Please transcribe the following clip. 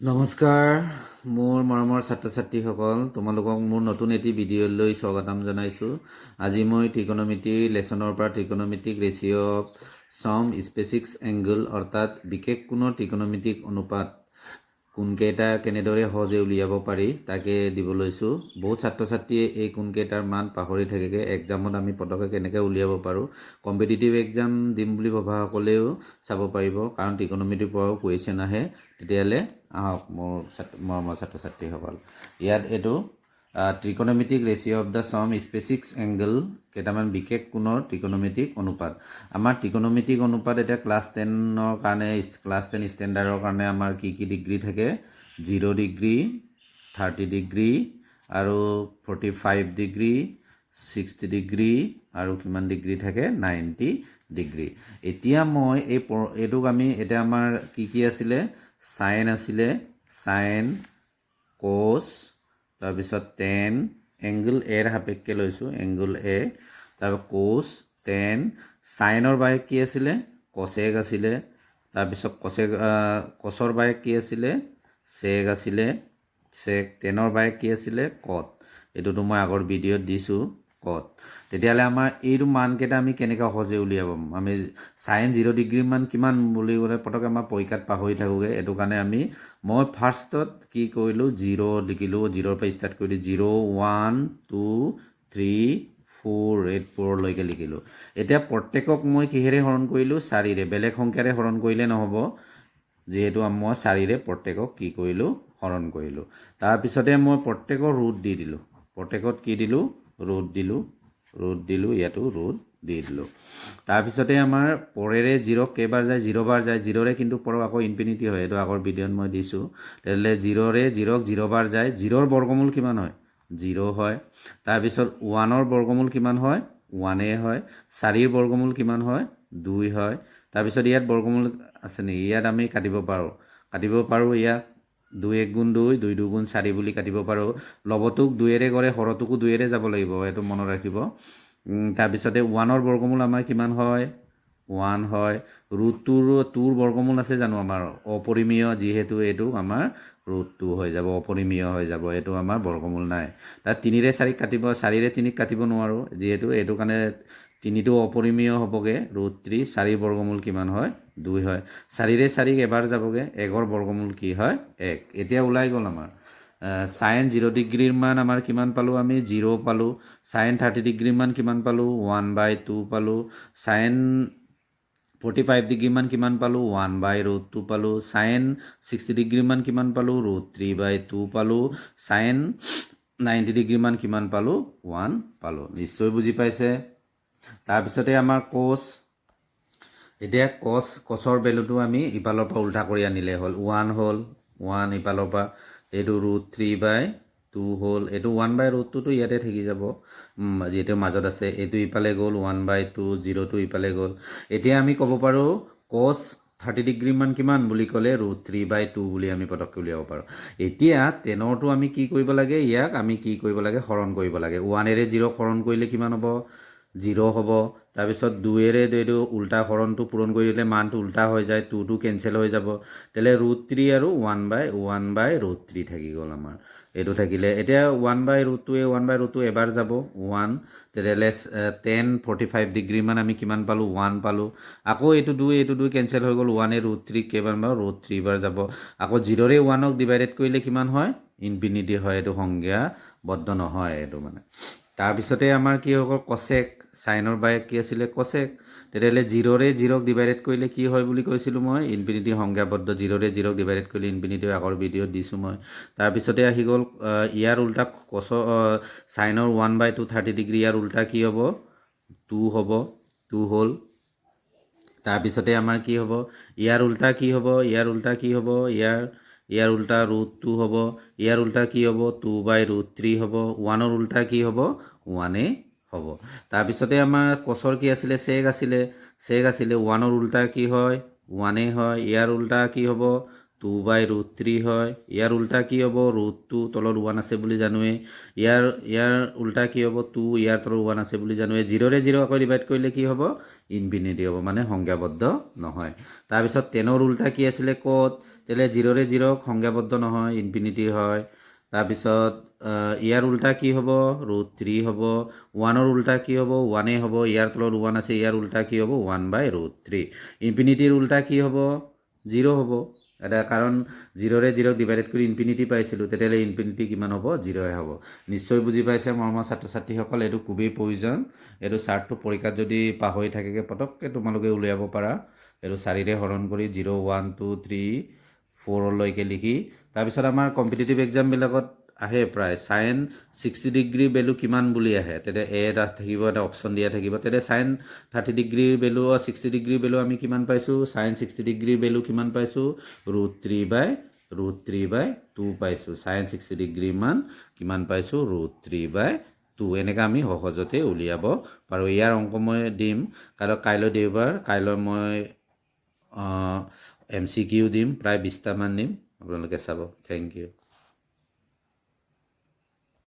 নমস্কাৰ মোৰ মৰমৰ ছাত্ৰ ছাত্ৰীসকল তোমালোকক মোৰ নতুন এটি ভিডিঅ'লৈ স্বাগতম জনাইছোঁ। আজি মই ত্ৰিকোণমিতিৰ লেচনৰ পৰা ত্ৰিকোণমিতিক ৰেচিঅ' অফ চম স্পেচিক্স এংগল অৰ্থাৎ বিশেষ কোণৰ ত্ৰিকোণমিতিক অনুপাত কোনকেইটা কেনেদৰে সহজে উলিয়াব পাৰি তাকে দিব লৈছোঁ। বহুত ছাত্ৰ ছাত্ৰীয়ে এই কোনকেইটাৰ মান পাহৰি থাকেগৈ এক্সামত আমি পটককৈ কেনেকৈ উলিয়াব পাৰোঁ। কম্পিটিটিভ এক্সাম দিম বুলি ভবাসকলেও চাব পাৰিব, কাৰণ ইকনমিটিৰ পৰাও কুৱেশ্যন আহে। তেতিয়াহ'লে আহক মোৰ ছাত্ৰ মৰমৰ ছাত্ৰ ছাত্ৰীসকল ইয়াত এইটো ত্ৰিকোণমিতিক ৰেচিঅ' অফ দ্য চম স্পেচিক্স এংগল কেইটামান বিশেষ কোণৰ ত্ৰিকোণমিতিক অনুপাত। আমাৰ ত্ৰিকোণমিতিক অনুপাত এতিয়া ক্লাছ টেনৰ কাৰণে ক্লাছ টেন ষ্টেণ্ডাৰ্ডৰ কাৰণে আমাৰ কি কি ডিগ্ৰী থাকে? জিৰ' ডিগ্ৰী থাৰ্টি ডিগ্ৰী আৰু forty five degree sixty degree আৰু কিমান ডিগ্ৰী থাকে? নাইণ্টি ডিগ্ৰী এতিয়া মই এই এইটোক আমি এতিয়া আমাৰ কি কি আছিলে? চাইন আছিলে। চাইন কচ তাৰপিছত টেন এংগুল এৰ সাপেক্ষে লৈছোঁ এংগুল এ তাৰপৰা কোচ টেন চাইনৰ বায়েক কি আছিলে? কচেক আছিলে তাৰপিছত কচেক কচৰ বায়েক কি আছিলে? চেক আছিলে চেক টেনৰ বায়েক কি আছিলে? কট এইটোতো মই আগৰ ভিডিঅ'ত দিছোঁ। কট তেতিয়াহ'লে আমাৰ এইটো মানকেইটা আমি কেনেকৈ সহজে উলিয়াব? আমি চাইন জিৰ' ডিগ্ৰী মান কিমান বুলি ক'লে পটককৈ আমাৰ পৰীক্ষাত পাহৰি থাকোঁগৈ। এইটো কাৰণে আমি, মই ফাৰ্ষ্টত কি কৰিলোঁ? জিৰ' লিখিলোঁ। জিৰ'ৰ পৰা ষ্টাৰ্ট কৰিলোঁ zero' one, two, three, four, eight ফ'ৰলৈকে লিখিলোঁ। এতিয়া প্ৰত্যেকক মই কিহেৰে হৰণ কৰিলোঁ? চাৰিৰে। বেলেগ সংখ্যাৰে হৰণ কৰিলে নহ'ব। যিহেতু মই চাৰিৰে প্ৰত্যেকক কি কৰিলোঁ? হৰণ কৰিলোঁ। তাৰপিছতে মই প্ৰত্যেকৰ ৰুট দি দিলোঁ। প্ৰত্যেকত কি দিলোঁ? ৰুট দিলোঁ ৰুট দিলোঁ, ইয়াতো ৰুট দি দিলোঁ। তাৰপিছতে আমাৰ পৰেৰে জিৰ' কেইবাৰ যায়, জিৰ'বাৰ যায়, জিৰ'ৰে কিন্তু পৰক আকৌ ইনফিনিটি হয়, এইটো আগৰ ভিডিঅ'ত মই দিছোঁ। তেতিয়াহ'লে জিৰ'ৰে জিৰ'ক জিৰ'বাৰ যায় জিৰ'ৰ বৰ্গমূল কিমান হয়? জিৰ' হয়। তাৰপিছত ওৱানৰ বৰ্গমূল কিমান হয়? ওৱানেই হয়। চাৰিৰ বৰ্গমূল কিমান হয়? দুই হয়। তাৰপিছত ইয়াত বৰ্গমূল আছে নেকি? ইয়াত আমি কাটিব পাৰোঁ। কাটিব পাৰোঁ ইয়াত দুই এক গুণ দুই দুই দুগুণ চাৰি বুলি কাটিব পাৰোঁ। লবটোক দুইৰে কৰে হৰটোকো দুইৰে যাব লাগিব এইটো মনত ৰাখিব। তাৰপিছতে ওৱানৰ বৰ্গমূল আমাৰ কিমান হয়? ওৱান হয়। ৰুট টুৰ টুৰ বৰ্গমূল আছে জানো আমাৰ? অপৰিমেয় যিহেতু এইটো আমাৰ ৰুট টু হৈ যাব অপৰিমেয় হৈ যাব এইটো আমাৰ বৰ্গমূল নাই। তাত তিনিৰে চাৰিক কাটিব চাৰিৰে তিনিক কাটিব নোৱাৰোঁ যিহেতু এইটো কাৰণে তিনিটো অপৰিমেয় হ'বগৈ ৰুট থ্ৰী চাৰিৰ বৰ্গমূল কিমান হয়? দুই হয়। চাৰিৰে চাৰিক এবাৰ যাবগৈ, একৰ বৰ্গমূল কি হয়? এক। এতিয়া ওলাই গ'ল আমাৰ। চাইন জিৰ' ডিগ্ৰীৰ মান আমাৰ কিমান পালোঁ আমি? জিৰ' পালোঁ। চাইন থাৰ্টি ডিগ্ৰীৰ মান কিমান পালোঁ? ওৱান বাই টু পালোঁ। চাইন ফৰ্টি ফাইভ ডিগ্ৰীমান কিমান পালোঁ? ওৱান বাই ৰুট টু পালোঁ। চাইন ছিক্সটি ডিগ্ৰীমান কিমান পালোঁ? ৰুট থ্ৰী বাই টু পালোঁ। চাইন নাইণ্টি ডিগ্ৰীমান কিমান পালোঁ? ওৱান পালোঁ। নিশ্চয় বুজি পাইছে? তাৰপিছতে আমাৰ কোচ, এতিয়া কচ, কচৰ ভেলুটো আমি ইফালৰ পৰা উল্টা কৰি আনিলে হ'ল। ওৱান হ'ল ওৱান ইফালৰ পৰা। এইটো ৰুট থ্ৰী বাই টু হ'ল। এইটো ওৱান বাই ৰুট ইয়াতে থাকি যাব। যিহেতু মাজত আছে, এইটো ইফালে গ'ল ওৱান বাই টু জিৰ'টো ইফালে গ'ল। এতিয়া আমি ক'ব পাৰোঁ, কচ থাৰ্টি ডিগ্ৰীমান কিমান বুলি ক'লে ৰুট থ্ৰী বাই টু বুলি আমি পটককৈ উলিয়াব পাৰোঁ। এতিয়া টেনৰটো আমি কি কৰিব লাগে? ইয়াক আমি কি কৰিব লাগে? হৰণ কৰিব লাগে। ওৱানেৰে জিৰ' হৰণ কৰিলে কিমান হ'ব? জিৰ' হ'ব। তাৰপিছত দুইৰে এইটো উল্টা হৰণটো পূৰণ কৰি দিলে মানটো উল্টা হৈ যায়, টুটো কেঞ্চেল হৈ যাব। তেতিয়াহ'লে ৰুট থ্ৰী আৰু one by one by root three থাকি গ'ল আমাৰ। এইটো থাকিলে এতিয়া ওৱান বাই ৰুট টুৱে ওৱান বাই ৰুট টু এবাৰ যাব, ওৱান। তেতিয়াহ'লে টেন ফৰ্টি ফাইভ ডিগ্ৰীমান আমি কিমান পালোঁ? ওৱান পালোঁ। আকৌ এইটো দুই এইটো দুই কেঞ্চেল হৈ গ'ল, ওৱানে ৰুট থ্ৰী, কেইবাৰ বাৰু ৰুট থ্ৰী বাৰ যাব। আকৌ জিৰ'ৰে ওৱানক ডিভাইডেড কৰিলে কিমান হয়? ইনফিনিটি হয়, এইটো সংজ্ঞাবদ্ধ নহয় এইটো মানে। তাৰপিছতে আমাৰ কি হৈ গ'ল, কচেক, চাইনৰ বায়েক কি আছিলে, কচেক। তেতিয়াহ'লে জিৰ'ৰে জিৰ'ক ডিভাইডেড কৰিলে কি হয় বুলি কৈছিলোঁ মই, ইনফিনিটি সংজ্ঞাবদ্ধ জিৰ'ৰে জিৰ'ক ডিভাইডেড কৰিলে ইনফিনিটি আগৰ ভিডিঅ'ত দিছোঁ মই। তাৰপিছতে আহি গ'ল ইয়াৰ উল্টা cos চাইনৰ one by two thirty degree, ইয়াৰ উল্টা কি হ'ব? টু হ'ব, টু হ'ল। তাৰপিছতে আমাৰ কি হ'ব? ইয়াৰ উল্টা কি হ'ব? ইয়াৰ উল্টা কি হ'ব? ইয়াৰ ইয়াৰ উল্টা ৰুট টু হ'ব। ইয়াৰ উল্টা কি হ'ব? টু বাই ৰুট থ্ৰী হ'ব। ওৱানৰ উল্টা কি হ'ব? ওৱানেই হ'ব। তাৰপিছতে আমাৰ কচৰ কি আছিলে? চেক আছিলে। চেক আছিলে। ওৱানৰ উল্টা কি হয়? ওৱানেই হয়। ইয়াৰ উল্টা কি হ'ব? টু বাই ৰুট থ্ৰী হয়। ইয়াৰ উল্টা কি হ'ব? ৰুট টু তলত ওৱান আছে বুলি জানোৱেই ইয়াৰ ইয়াৰ উল্টা কি হ'ব? টু ইয়াৰ তলত ওৱান আছে বুলি জানোৱেই জিৰ'ৰে জিৰ' আকৌ ডিভাইড কৰিলে কি হ'ব? ইনফিনিটি হ'ব মানে সংজ্ঞাবদ্ধ নহয়। তাৰপিছত টেনৰ উল্টা কি আছিলে? ক'ত? তেতিয়াহ'লে জিৰ'ৰে জিৰ' সংজ্ঞাবদ্ধ নহয় ইনফিনিটি হয়। তাৰপিছত ইয়াৰ উল্টা কি হ'ব? ৰুট থ্ৰী হ'ব। ওৱানৰ উল্টা কি হ'ব? ওৱানেই হ'ব। ইয়াৰ তলত ওৱান আছে, ইয়াৰ উল্টা কি হ'ব? ওৱান বাই ৰুট থ্ৰী ইনফিনিটিৰ উল্টা কি হ'ব? জিৰ' হ'ব। এটা কাৰণ জিৰ'ৰে জিৰ'ক ডিভাইডেড কৰি ইনফিনিটি পাইছিলোঁ, তেতিয়াহ'লে ইনফিনিটি কিমান হ'ব? জিৰ'হে হ'ব। নিশ্চয় বুজি পাইছে মৰমৰ ছাত্ৰ ছাত্ৰীসকল এইটো খুবেই প্ৰয়োজন। এইটো চাৰ্টটো পৰীক্ষাত যদি পাহৰি থাকেগৈ পটককৈ তোমালোকে উলিয়াব পাৰা। এইটো চাৰিৰে হৰণ কৰি জিৰ' ওৱান টু থ্ৰী ফ'ৰলৈকে লিখি, তাৰপিছত আমাৰ কম্পিটিটিভ এক্সামবিলাকত আহে প্ৰায় চাইন ছিক্সটি ডিগ্ৰী ভেলু কিমান বুলি আহে? তেতিয়া এ এটা থাকিব এটা অপশ্যন দিয়া থাকিব। তেতিয়া চাইন থাৰ্টি ডিগ্ৰীৰ ভেলু ছিক্সটি ডিগ্ৰীৰ ভেলু আমি কিমান পাইছোঁ? চাইন ছিক্সটি ডিগ্ৰীৰ ভেলু কিমান পাইছোঁ? Root three by root three by two পাইছোঁ। চাইন ছিক্সটি ডিগ্ৰী মান কিমান পাইছোঁ? Root three by two. এনেকৈ আমি সহজতে উলিয়াব পাৰোঁ। ইয়াৰ অংক মই দিম। কাৰণ কাইলৈ দেওবাৰ কাইলৈ মই এম চি কিউ দিম। প্ৰায় বিছটামান দিম। আপোনালোকে চাব। Thank you.